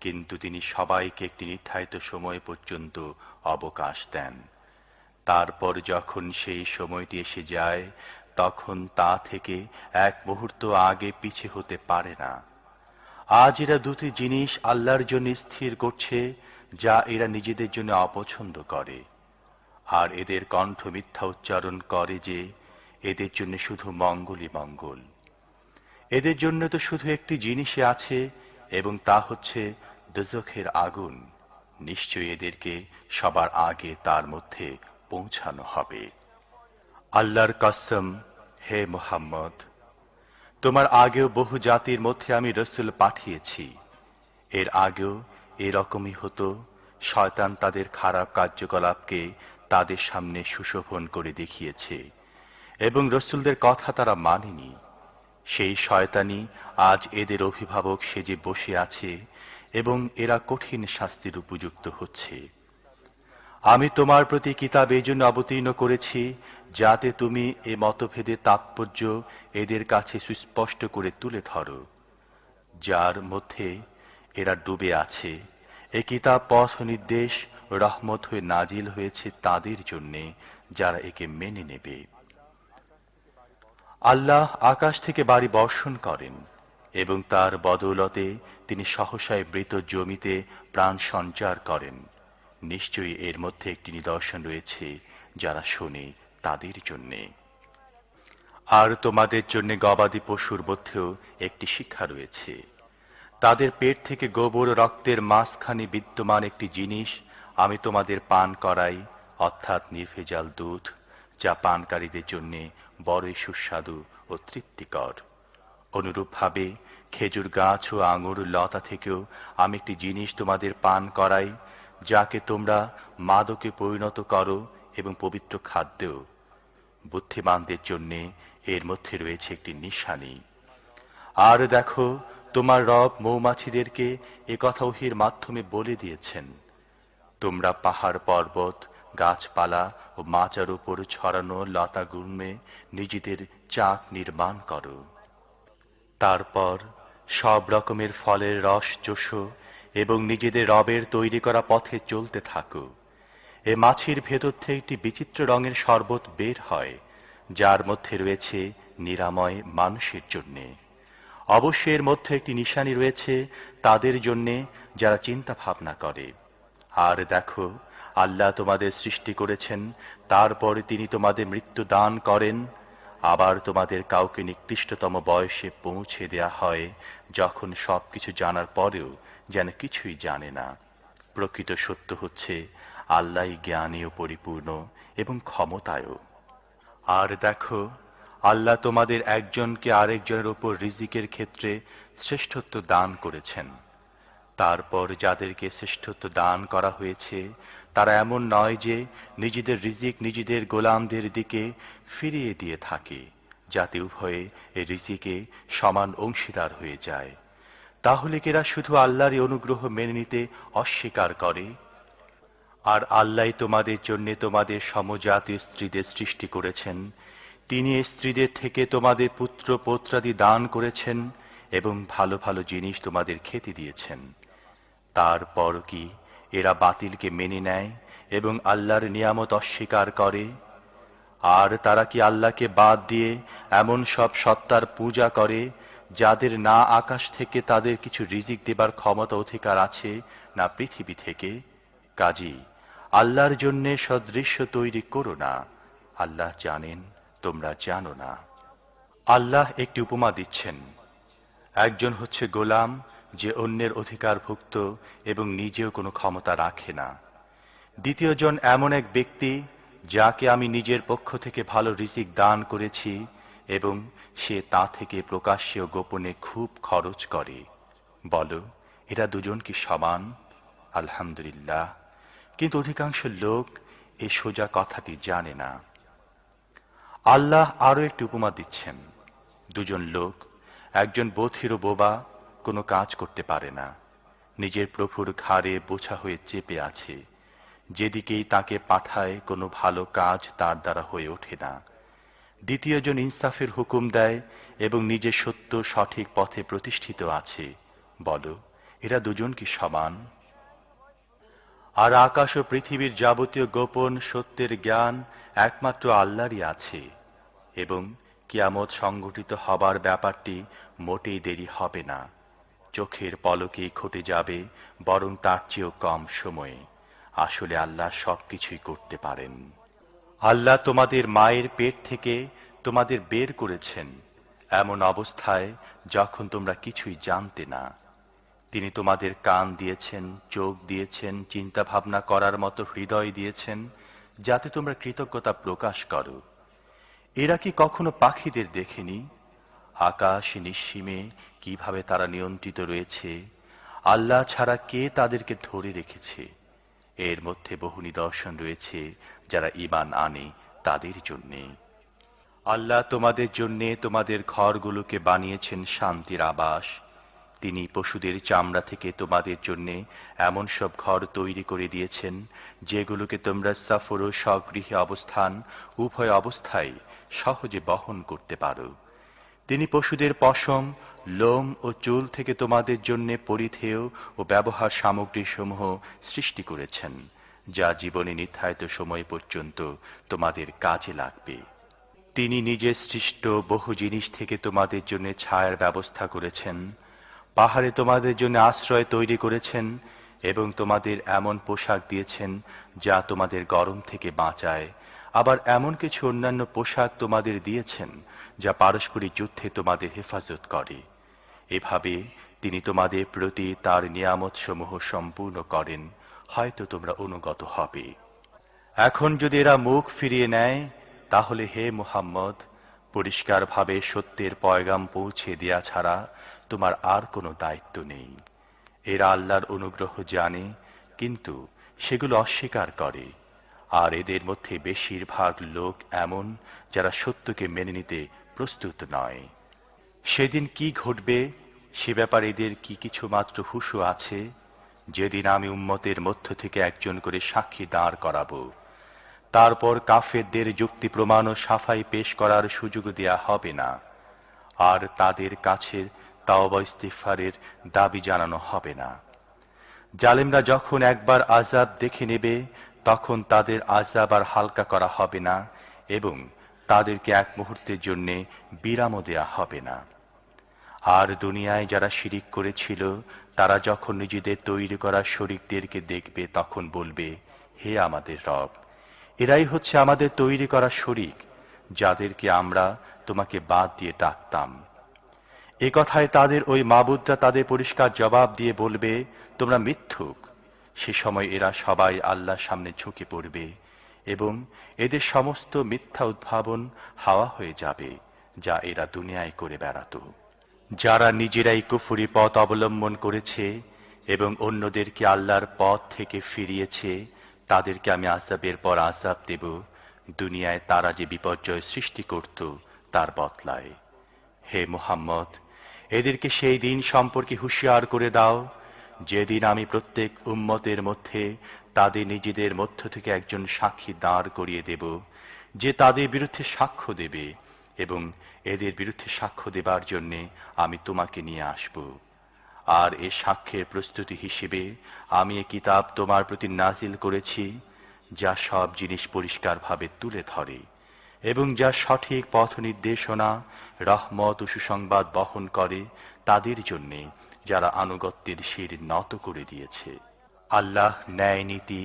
কিন্তু তিনি সবাইকে একটি নির্ধারিত সময় পর্যন্ত অবকাশ দেন। তারপর যখন সেই সময়টি এসে যায়, তখন তা থেকে এক মুহূর্ত আগে পিছে হতে পারে না। আজ এরা দুটি জিনিস আল্লাহর জন্য স্থির করছে, যা এরা নিজেদের জন্য অপছন্দ করে। আর এদের কণ্ঠ মিথ্যা উচ্চারণ করে যে, এদের জন্য শুধু মঙ্গলই মঙ্গল। এদের জন্য তো শুধু একটি জিনিসই আছে, এবং তা হচ্ছে দোজখের আগুন নিশ্চয়ই এদেরকে সবার আগে তার মধ্যে পৌঁছানো হবে। আল্লাহর কসম, হে মোহাম্মদ, তোমার আগেও বহু জাতির মধ্যে আমি রসুল পাঠিয়েছি। এর আগেও এরকমই হতো, শয়তান তাদের খারাপ কার্যকলাপকে তাদের সামনে সুশোভন করে দেখিয়েছে এবং রসুলদের কথা তারা মানেনি। সেই শয়তানি আজ এদের অভিভাবক সেজে বসে আছে এবং এরা কঠিন শাস্তির উপযুক্ত হচ্ছে। আমি তোমার প্রতি কিতাব এই জন্য অবতীর্ণ করেছি, যাতে তুমি এ মতভেদে তাৎপর্য এদের কাছে সুস্পষ্ট করে তুলে ধরো। যার মধ্যে এরা ডুবে আছে। এ কিতাব পথ নির্দেশ, রহমত হয়ে নাজিল হয়েছে তাদের জন্যে, যারা একে মেনে নেবে। আল্লাহ আকাশ থেকে বাড়ি বর্ষণ করেন। এবং তার বদৌলতে তিনি সহসায় মৃত জমিতে প্রাণ সঞ্চার করেন। নিশ্চয়ই এর মধ্যে একটি নিদর্শন রয়েছে যারা শোনে তাদের জন্যে। আর তোমাদের জন্য গবাদি পশুর মধ্যেও একটি শিক্ষা রয়েছে। তাদের পেট থেকে গোবর রক্তের মাঝখানে বিদ্যমান একটি জিনিস আমি তোমাদের পান করাই, অর্থাৎ নির্ভেজাল দুধ, যা পানকারীদের জন্য বড়ই সুস্বাদু ও তৃপ্তিকর। অনুরূপভাবে খেজুর গাছ ও আঙুর লতা থেকেও আমি একটি জিনিস তোমাদের পান করাই, যাকে তোমরা মাদকে পরিণত করো এবং পবিত্র খাদ্য। বুদ্ধিমানদের জন্য এর মধ্যে রয়েছে একটি নিশানি। আর দেখো, তোমার রব মৌমাছিদেরকে এ কথা ওহির মাধ্যমে বলে দিয়েছেন, তোমরা পাহাড়, পর্বত, গাছপালা ও মাচার উপর ছড়ানো লতা গুর্মে নিজেদের চাক নির্মাণ করো। তারপর সব রকমের ফলের রস চোষো এবং নিজেদের রবের তৈরি করা পথে চলতে থাকো। এ মাছির ভেতর থেকে একটি বিচিত্র রঙের শরবত বের হয়, যার মধ্যে রয়েছে নিরাময় মানুষের জন্যে। অবশ্যই এর মধ্যে একটি নিশানি রয়েছে তাদের জন্যে যারা চিন্তা ভাবনা করে। আর দেখো, আল্লাহ তোমাদের সৃষ্টি করেছেন, তারপরে তিনি তোমাদের মৃত্যু দান করেন আবার তোমাদের কাউকে নিকৃষ্টতম বয়সে পৌঁছে দেয়া হয়, যখন সবকিছু জানার পরেও যেন কিছুই জানে না। প্রকৃত সত্য হচ্ছে আল্লাহ জ্ঞানীয় পরিপূর্ণ এবং ক্ষমতায়ও। আর দেখো, আল্লাহ তোমাদের একজনকে আরেকজনের ওপর রিজিকের ক্ষেত্রে শ্রেষ্ঠত্ব দান করেছেন। তারপর যাদেরকে শ্রেষ্ঠত্ব দান করা হয়েছে, তারা এমন নয় যে নিজেদের রিজিক নিজেদের গোলামদের দিকে ফিরিয়ে দিয়ে থাকে, যাতে উভয়ে এ রিজিকে সমান অংশীদার হয়ে যায়। তাহলে কেরা শুধু আল্লাহরই অনুগ্রহ মেনে নিতে অস্বীকার করে? আর আল্লাহ তোমাদের জন্য তোমাদের সমজাতীয় স্ত্রীদের সৃষ্টি করেছেন। তিনি স্ত্রীদের থেকে তোমাদের পুত্র পৌত্রাদি দান করেছেন এবং ভালো ভালো জিনিস তোমাদের খেতে দিয়েছেন। তারপর কি এরা বাতিলকে মেনে নেয় এবং আল্লাহর নিয়ামত অস্বীকার করে? আর তারা কি আল্লাহকে বাদ দিয়ে এমন সব সত্তার পূজা করে, যাদের না আকাশ থেকে তাদের কিছু রিজিক দেবার ক্ষমতা অধিকার আছে না পৃথিবী থেকে? কাজী, আল্লাহর জন্যে সদৃশ্য তৈরি করো না। আল্লাহ জানেন, তোমরা জানো না। আল্লাহ একটি উপমা দিচ্ছেন। একজন হচ্ছে গোলাম যে অন্যের অধিকারভুক্ত এবং নিজেও কোনো ক্ষমতা রাখে না। দ্বিতীয়জন এমন এক ব্যক্তি যাকে আমি নিজের পক্ষ থেকে ভালো রিজিক দান করেছি এবং সে তা থেকে প্রকাশ্যে গোপনে খুব খরচ করে। বলো, এরা দুজন কি সমান? আলহামদুলিল্লাহ। কিন্তু অধিকাংশ লোক এ সোজা কথাটি জানে না। আল্লাহ আরও একটি উপমা দিচ্ছেন। দুজন লোক, একজন বধির ও বোবা কোনো কাজ করতে পারে না। নিজের প্রভুর ঘাড়ে বোঝা হয়ে চেপে আছে। যেদিকেই তাকে পাঠায়, কোনো ভালো কাজ তার দ্বারা হয়ে ওঠে না। দ্বিতীয়জন ইনসাফের হুকুম দেয় এবং নিজের সত্য, সঠিক পথে প্রতিষ্ঠিত আছে। বলো, এরা দুজন কি সমান? আর আকাশ ও পৃথিবীর যাবতীয় গোপন সত্যের জ্ঞান একমাত্র আল্লাহরই আছে এবং কিয়ামত সংগঠিত হবার ব্যাপারটি মোটেই দেরি হবে না। চোখের পলকেই ঘটে যাবে, বরং তার চেয়েও কম সময়ে। আসলে আল্লাহ সবকিছুই করতে পারেন। আল্লাহ তোমাদের মায়ের পেট থেকে তোমাদের বের করেছেন। এমন অবস্থায় যখন তোমরা কিছুই জানতে না, তিনি তোমাদের কান দিয়েছেন, চোখ দিয়েছেন চিন্তা ভাবনা করার মতো হৃদয় দিয়েছেন, যাতে তোমরা কৃতজ্ঞতা প্রকাশ করো। এরা কি কখনো পাখিদের দেখেনি? আকাশ নিঃসীমে কীভাবে তারা নিয়ন্ত্রিত রয়েছে, আল্লাহ ছাড়া কে তাদেরকে ধরে রেখেছে? এর মধ্যে বহু নিদর্শন রয়েছে যারা ইমান আনে তাদের জন্যে। আল্লাহ তোমাদের জন্যে তোমাদের ঘরগুলোকে বানিয়েছেন শান্তির আবাস। তিনি পশুদের চামড়া থেকে তোমাদের জন্যে এমন সব ঘর তৈরি করে দিয়েছেন, যেগুলোকে তোমরা সফর ও স্বগৃহে অবস্থান, উভয় অবস্থায় সহজে বহন করতে পারো। তিনি পশুদের পশম, লোম ও চুল থেকে তোমাদের জন্য পরিধেয় ও ব্যবহার সামগ্রী সমূহ সৃষ্টি করেছেন, যা জীবনে নির্ধারিত সময় পর্যন্ত তোমাদের কাজে লাগবে। তিনি নিজে সৃষ্ট বহু জিনিস থেকে তোমাদের জন্য ছায়ার ব্যবস্থা করেছেন, পাহাড়ে তোমাদের জন্য আশ্রয় তৈরি করেছেন এবং তোমাদের এমন পোশাক দিয়েছেন যা তোমাদের গরম থেকে বাঁচায় আবার এমন কিছু অন্যান্য পোশাক তোমাদের দিয়েছেন, যা পারস্পরিক যুদ্ধে তোমাদের হেফাজত করে। এভাবে তিনি তোমাদের প্রতি তার নিয়ামত সমূহ সম্পূর্ণ করেন, হয়তো তোমরা অনুগত হবে। এখন যদি এরা মুখ ফিরিয়ে নেয়, তাহলে হে মুহাম্মদ, পরিষ্কারভাবে সত্যের পয়গাম পৌঁছে দেয়া ছাড়া তোমার আর কোনো দায়িত্ব নেই। এরা আল্লাহর অনুগ্রহ জানে, কিন্তু সেগুলো অস্বীকার করে। আর এদের মধ্যে বেশিরভাগ লোক এমন যারা সত্যকে মেনে নিতে প্রস্তুত নয়। সেদিন কি ঘটবে? সে ব্যাপারে এদের কি কিছু মাত্র হুশও আছে? যেদিন আমি উম্মতের মধ্য থেকে একজন করে সাক্ষী দাঁড় করাব, তারপর কাফেরদের যুক্তি প্রমাণ ও সাফাই পেশ করার সুযোগ দেয়া হবে না। আর তাদের কাছে তাওবা ইস্তিফারের দাবি জানানো হবে না। জালেমরা যখন একবার আজাব দেখে নেবে তখন তাদের আজাব আর হালকা করা হবে না এবং তাদেরকে এক মুহূর্তের জন্য বিরামও দেয়া হবে না। আর দুনিয়ায় যারা শিরিক করেছিল, তারা যখন নিজেদের তৈরি করা শরিকদেরকে দেখবে, তখন বলবে, হে আমাদের রব, এরাই হচ্ছে আমাদের তৈরি করা শরিক, যাদেরকে আমরা তোমাকে বাদ দিয়ে ডাকতাম। এ কথায় তাদের ওই মাবুদরা তাদের পরিষ্কার জবাব দিয়ে বলবে, তোমরা মিথ্যুক সে সময় এরা সবাই আল্লাহর সামনে ঝুঁকে পড়বে এবং এদের সমস্ত মিথ্যা উদ্ভাবন হাওয়া হয়ে যাবে, যা এরা দুনিয়ায় করে বেড়াতো। যারা নিজেরাই কুফুরি পথ অবলম্বন করেছে এবং অন্যদেরকে আল্লাহর পথ থেকে ফিরিয়েছে, তাদেরকে আমি আসাবের পর আজাব দেব। দুনিয়ায় তারা যে বিপর্যয় সৃষ্টি করত, তার বদলায়। হে মুহাম্মদ, এদেরকে সেই দিন সম্পর্কে হুঁশিয়ার করে দাও যেদিন আমি প্রত্যেক উম্মতের মধ্যে তাদের নিজেদের মধ্য থেকে একজন সাক্ষী দাঁড় করিয়ে দেব, যে তাদের বিরুদ্ধে সাক্ষ্য দেবে এবং এদের বিরুদ্ধে সাক্ষ্য দেবার জন্যে আমি তোমাকে নিয়ে আসব। আর এ সাক্ষ্যের প্রস্তুতি হিসেবে আমি এ কিতাব তোমার প্রতি নাজিল করেছি, যা সব জিনিস পরিষ্কারভাবে তুলে ধরে এবং যা সঠিক পথ নির্দেশনা রহমত ও সুসংবাদ বহন করে তাদের জন্যে যারা আনুগত্যের শির নত করে দিয়েছে। আল্লাহ ন্যায় নীতি,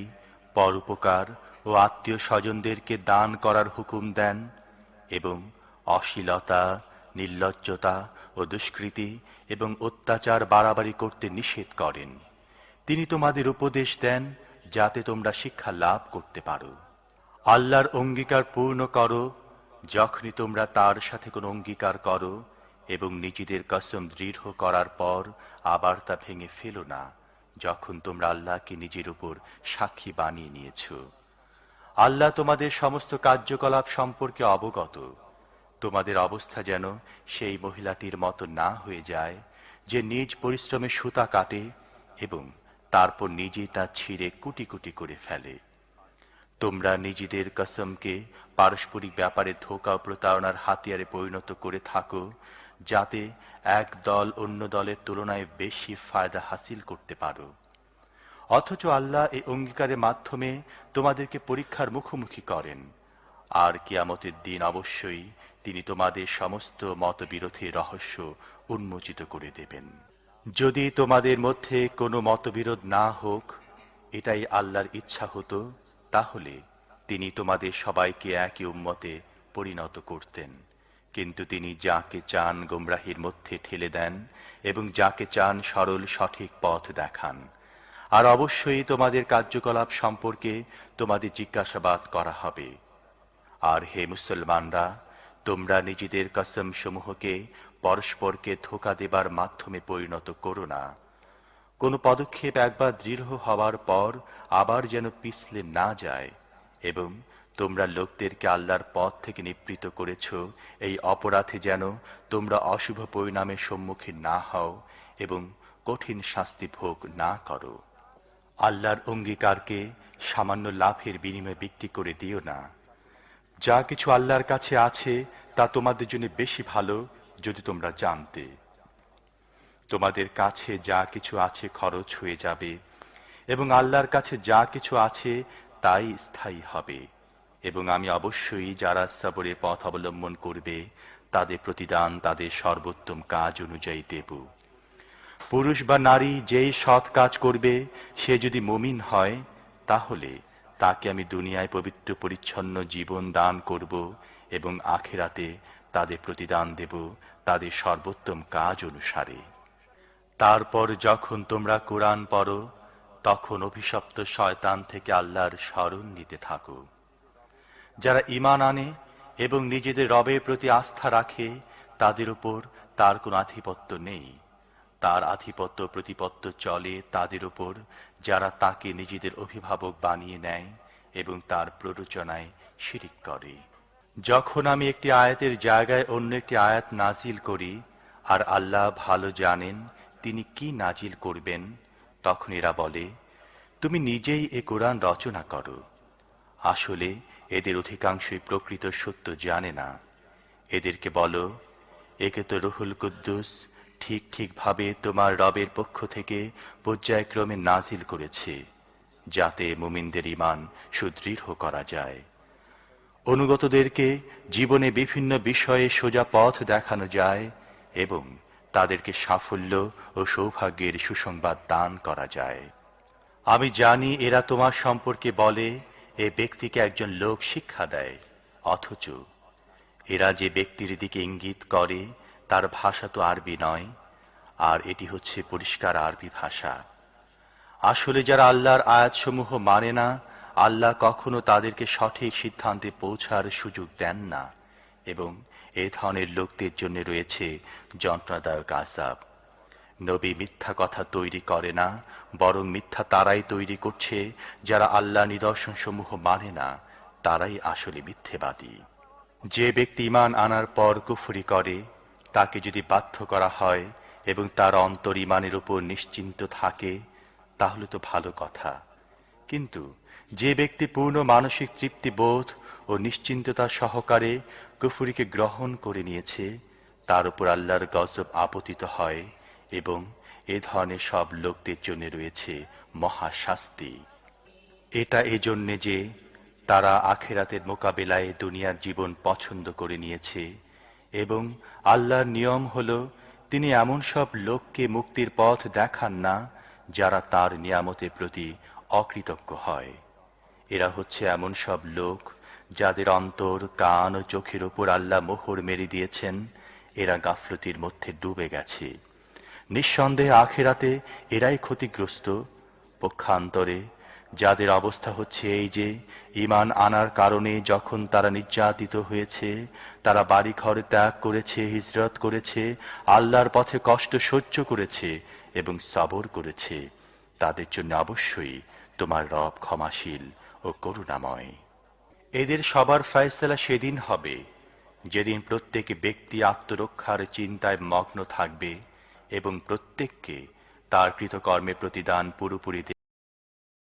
পরোপকার ও আত্মীয় স্বজনদেরকে দান করার হুকুম দেন এবং অশ্লীলতা, নির্লজ্জতা ও দুষ্কৃতি এবং অত্যাচার বাড়াবাড়ি করতে নিষেধ করেন। তিনি তোমাদের উপদেশ দেন যাতে তোমরা শিক্ষা লাভ করতে পারো। আল্লাহর অঙ্গীকার পূর্ণ করো, যখনই তোমরা তার সাথে কোনো অঙ্গীকার করো এবং নিজেদের কসম দৃঢ় করার পর আবার তা ভেঙে ফেলো না, যখন তোমরা আল্লাহকে নিজের উপর সাক্ষী বানিয়ে নিয়েছ। আল্লাহ তোমাদের সমস্ত কার্যকলাপ সম্পর্কে অবগত। তোমাদের অবস্থা যেন সেই মহিলাটির মতো না হয়ে যায়, যে নিজ পরিশ্রমে সুতা কাটে এবং তারপর নিজে তা ছিঁড়ে কুটি কুটি করে ফেলে। তোমরা নিজেদের কসমকে পারস্পরিক ব্যাপারে ধোকা প্রতারণার হাতিয়ারে পরিণত করে থাকো যাতে এক দল অন্য দলের তুলনায় বেশি ফায়দা হাসিল করতে পারো। অথচ আল্লাহ এই অঙ্গীকারের মাধ্যমে তোমাদেরকে পরীক্ষার মুখোমুখি করেন। আর কিয়ামতের দিন অবশ্যই তিনি তোমাদের সমস্ত মতবিরোধের রহস্য উন্মোচিত করে দেবেন। যদি তোমাদের মধ্যে কোনো মতবিরোধ না হোক, এটাই আল্লাহর ইচ্ছা হতো, তাহলে তিনি তোমাদের সবাইকে একই উম্মতে পরিণত করতেন। কিন্তু তিনি যাকে চান গোমরাহির মধ্যে ঠেলে দেন এবং যাকে চান সরল সঠিক পথ দেখান। আর অবশ্যই তোমাদের কার্যকলাপ সম্পর্কে তোমাদের জিজ্ঞাসাবাদ করা হবে। আর হে মুসলমানরা, তোমরা নিজেদের কসম সমূহকে পরস্পরকে ধোকা দেবার মাধ্যমে পরিণত করো না। কোনো পদক্ষেপ একবার দৃঢ় হওয়ার পর আবার যেন পিছলে না যায় এবং তোমরা লোকদেরকে আল্লাহর পথ থেকে নিবৃত করেছ। এই অপরাধে যেন তোমরা অশুভ পরিণামের সম্মুখীন না হও এবং কঠিন শাস্তি ভোগ না করো। আল্লাহর অঙ্গীকারকে সামান্য লাভের বিনিময়ে বিক্রি করে দিও না। যা কিছু আল্লাহর কাছে আছে, তা তোমাদের জন্য বেশি ভালো যদি তোমরা জানতে। তোমাদের কাছে যা কিছু আছে খরচ হয়ে যাবে এবং আল্লাহর কাছে যা কিছু আছে, তাই স্থায়ী হবে। এবং আমি অবশ্যই যারা সবরের পথ অবলম্বন করবে, তাদের প্রতিদান, তাদের সর্বোত্তম কাজ অনুযায়ী দেব। পুরুষ বা নারী যেই সৎ কাজ করবে, সে যদি মমিন হয়, তাহলে তাকে আমি দুনিয়ায় পবিত্র, পরিচ্ছন্ন জীবন দান করব এবং আখেরাতে তাদের প্রতিদান দেব, তাদের সর্বোত্তম কাজ অনুসারে। তারপর যখন তোমরা কোরআন পড়ো, তখন অভিশপ্ত শয়তান থেকে আল্লাহর স্মরণ নিতে থাকো। যারা ঈমান আনে এবং নিজেদের রবের প্রতি আস্থা রাখে, তাদের উপর তার কোনো আধিপত্য নেই। তার আধিপত্য প্রতিপত্ত চলে তাদের উপর, যারা তাকে নিজেদের অভিভাবক বানিয়ে নেয় এবং তার প্ররোচনায় শিরিক করে। যখন আমি একটি আয়াতের জায়গায় অন্য একটি আয়াত নাজিল করি, আর আল্লাহ ভালো জানেন তিনি কি নাজিল করবেন, তখন এরা বলে, তুমি নিজেই এ কোরআন রচনা করো। আসলে এদের অধিকাংশই প্রকৃত সত্য জানে না। এদেরকে বলো, একে তো রুহুল কুদ্দুস ঠিক ঠিকভাবে তোমার রবের পক্ষ থেকে পর্যায়ক্রমে নাজিল করেছে, যাতে মুমিনদের ইমান সুদৃঢ় করা যায়। অনুগতদেরকে জীবনে বিভিন্ন বিষয়ে সোজা পথ দেখানো যায় এবং তাদেরকে সাফল্য ও সৌভাগ্যের সুসংবাদ দান করা যায়। আমি জানি এরা তোমার সম্পর্কে বলে এ ব্যক্তিকে একজন লোক শিক্ষা দেয়, অথচ এরা যে ব্যক্তির দিকে ইঙ্গিত করে, তার ভাষা তো আরবি নয়, আর এটি হচ্ছে পরিষ্কার আরবি ভাষা। আসলে যারা আল্লাহর আয়াতসমূহ মানে না, আল্লাহ কখনো তাদেরকে সঠিক সিদ্ধান্তে পৌঁছার সুযোগ দেন না, এবং এ ধরনের লোকদের জন্য রয়েছে যন্ত্রণাদায়ক আজাব নবী মিথ্যা কথা তৈরি করে না, বরং মিথ্যা তারাই তৈরি করছে। যারা আল্লাহ নিদর্শন সমূহ মানে না, তারাই আসলে মিথ্যেবাদী। যে ব্যক্তি ইমান আনার পর কুফরি করে, তাকে যদি বাধ্য করা হয় এবং তার অন্তর ইমানের উপর নিশ্চিন্ত থাকে, তাহলে তো ভালো কথা। কিন্তু যে ব্যক্তি পূর্ণ মানসিক তৃপ্তিবোধ ও নিশ্চিন্ততা সহকারে কুফুরিকে গ্রহণ করে নিয়েছে, তার উপর আল্লাহর গজব আপতিত হয় এবং এ ধরনের সব লোকদের জন্য রয়েছে মহাশাস্তি। এটা এজন্যে যে তারা আখেরাতের মোকাবেলায় দুনিয়ার জীবন পছন্দ করে নিয়েছে এবং আল্লাহর নিয়ম হল, তিনি এমন সব লোককে মুক্তির পথ দেখান না যারা তার নিয়ামতের প্রতি অকৃতজ্ঞ হয়। এরা হচ্ছে এমন সব লোক যাদের অন্তর, কান ও চোখের ওপর আল্লাহ মোহর মেরে দিয়েছেন। এরা গাফলতির মধ্যে ডুবে গেছে। নিঃসন্দেহে আখেরাতে এরাই ক্ষতিগ্রস্ত। পক্ষান্তরে যাদের অবস্থা হচ্ছে এই যে ইমান আনার কারণে যখন তারা নির্যাতিত হয়েছে, তারা বাড়ি ঘর ত্যাগ করেছে, হিজরত করেছে, আল্লাহর পথে কষ্ট সহ্য করেছে এবং সবর করেছে। তাদের জন্য অবশ্যই তোমার রব ক্ষমাশীল ও করুণাময়। এদের সবার ফয়সলা সেদিন হবে। যেদিন প্রত্যেক ব্যক্তি আত্মরক্ষার চিন্তায় মগ্ন থাকবে এবং প্রত্যেককে তার কৃতকর্মে প্রতিদান পুরোপুরি